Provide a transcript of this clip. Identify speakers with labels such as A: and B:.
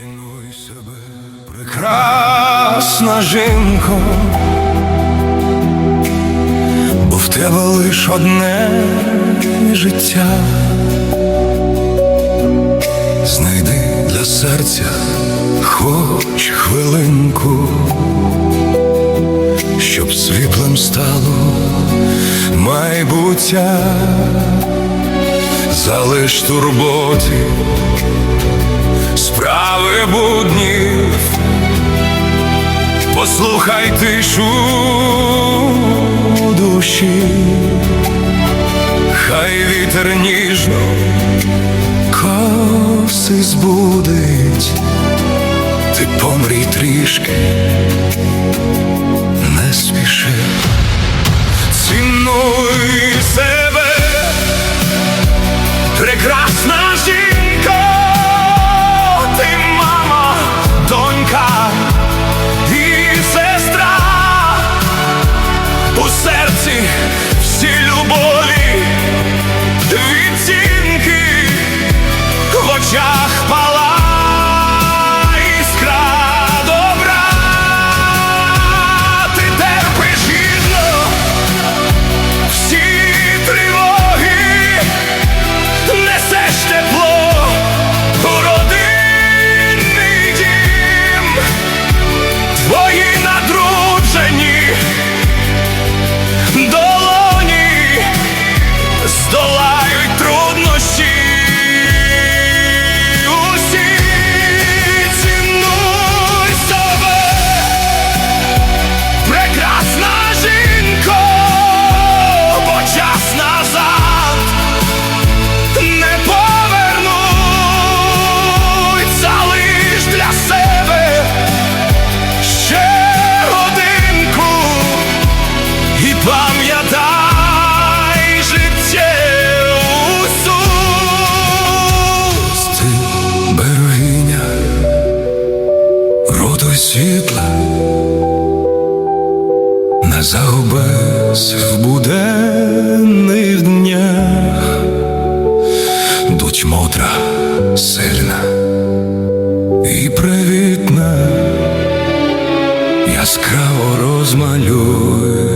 A: Цінуй себе, прекрасна жінко, бо в тебе лиш одне життя. Знайди для серця хоч хвилинку, щоб світлим стало майбуття, залиш турботи послухай тишу душі, хай вітер ніжно коси збудить, ти помрій трішки, не спіши, цінуй zdola світла, не загубись в буденних днях, дуть мудра, сильна і привітна, яскраво розмалюй